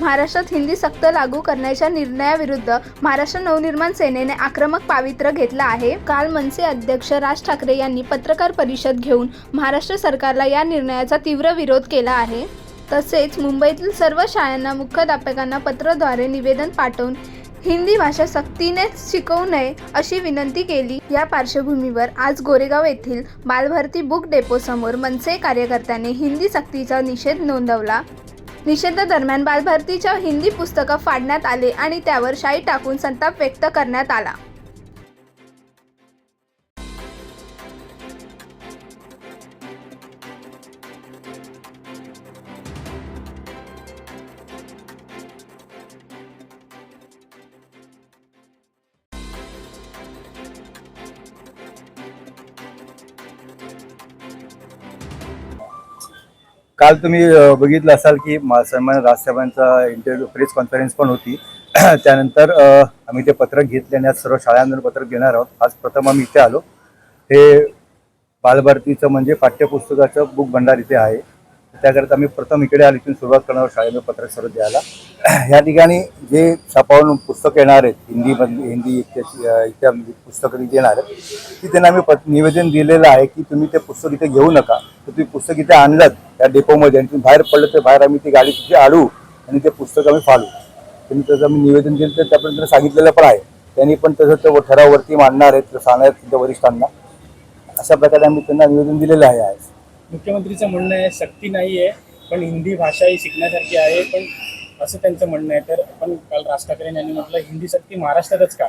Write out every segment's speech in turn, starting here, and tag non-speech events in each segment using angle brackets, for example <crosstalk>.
महाराष्ट्रात हिंदी सक्त लागू करण्याच्या निर्णयाविरुद्ध महाराष्ट्र नवनिर्माण सेनेने आक्रमक पावित्र्य घेतलं आहे. काल मनसे अध्यक्ष राज ठाकरे यांनी पत्रकार परिषद घेऊन महाराष्ट्र सरकारला या निर्णयाचा तीव्र विरोध केला आहे. तसेच मुंबईतील सर्व शाळांना मुख्याध्यापकांना पत्राद्वारे निवेदन पाठवून हिंदी भाषा सक्तीने शिकवू नये अशी विनंती केली. या पार्श्वभूमीवर आज गोरेगाव येथील बालभारती बुक डेपोसमोर मनसे कार्यकर्त्यांनी हिंदी सक्तीचा निषेध नोंदवला. निषेधादरम्यान बालभारतीच्या हिंदी पुस्तकं फाडण्यात आले आणि त्यावर शाई टाकून संताप व्यक्त करण्यात आला. काल तुम्ही बघितलं असाल की मा- सन्मान राजसाहेबांचा इंटरव्ह्यू प्रेस कॉन्फरन्स पण होती. <clears throat> त्यानंतर आम्ही ते पत्रक घेतल्याने आज सर्व शाळांमधून पत्रक देणार आहोत. आज प्रथम आम्ही इथे आलो. हे बालभारतीचं म्हणजे पाठ्यपुस्तकाचं बुक भंडार इथे आहे. त्याकरिता आम्ही प्रथम इकडे आलो इथून सुरुवात करणार शाळेमध्ये पत्रक सर्व द्यायला. <clears throat> ह्या ठिकाणी जे छापावून पुस्तकं येणार आहेत हिंदीमधली हिंदी इत्यादी इत्या म्हणजे पुस्तकं इथे येणार आहेत की त्यांना आम्ही पत निवेदन दिलेलं आहे की तुम्ही ते पुस्तक इथे घेऊ नका. तर तुम्ही पुस्तक इथे आणलं त्या डेपोमध्ये आणि तुम्ही बाहेर पडलं तर बाहेर आम्ही ती गाडी तिथे आणू आणि ते पुस्तक आम्ही फाडू. त्यांनी त्याचं आम्ही निवेदन दिलं तर त्यापर्यंत त्यांना सांगितलेलं पण आहे. त्यांनी पण तसं तो ठरावरती मांडणार आहेत सांगणार आहेत त्यांच्या वरिष्ठांना. अशा प्रकारे आम्ही त्यांना निवेदन दिलेलं आहे आज. मुख्यमंत्रीचं म्हणणं आहे शक्ती नाही आहे पण हिंदी भाषा ही शिकण्यासारखी आहे पण असं त्यांचं म्हणणं आहे. तर पण काल राज ठाकरे यांनी म्हटलं हिंदी सक्ती महाराष्ट्रातच का?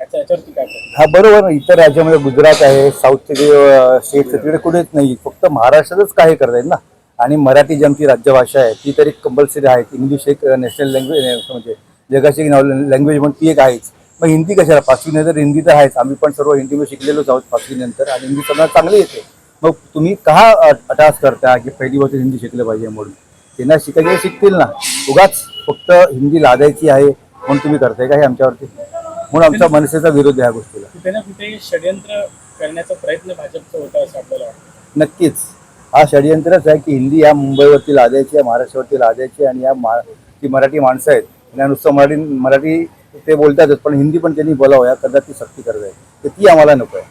याच्या याच्यावरती काय हा बरोबर. ना. इतर राज्यामध्ये गुजरात आहे साऊथचे स्टेट तिकडे कुठेच नाही. फक्त महाराष्ट्रातच काय करत आहेत ना? आणि मराठी जी आमची राज्यभाषा आहे ती तरी कंपल्सरी आहे. इंग्लिश एक नॅशनल लँग्वेज म्हणजे जगाची लँग्वेज म्हणून ती एक आहेच. मग हिंदी कशाला? पाचवी नंतर हिंदी तर आहेच. आम्ही पण सर्व हिंदीमध्ये शिकलेलोच आहोत पाचवीनंतर आणि हिंदी समजा चांगली येते मग तुम्ही का अटास करता की पहिली गोष्ट हिंदी शिकलं पाहिजे म्हणून? त्यांना शिकायचे शिकतील ना. उगाच फक्त हिंदी लादायची आहे म्हणून तुम्ही करताय का हे आमच्यावरती? म्हणून आमचा मनसेचा विरोध आहे ह्या गोष्टीला. कुठे ना कुठे षडयंत्र करण्याचा प्रयत्न भाजपचा होता असं आपल्याला वाटतं. नक्कीच. हा षडयंत्रच आहे की हिंदी या मुंबईवरती लादायची आहे महाराष्ट्रावरती लादायची आणि या मा जी मराठी माणसं आहेत त्यांना नुसतं मराठी मराठी ते बोलतातच पण हिंदी पण त्यांनी बोलावं या कदाचित सक्ती करत आहे. तर ती आम्हाला नको आहे.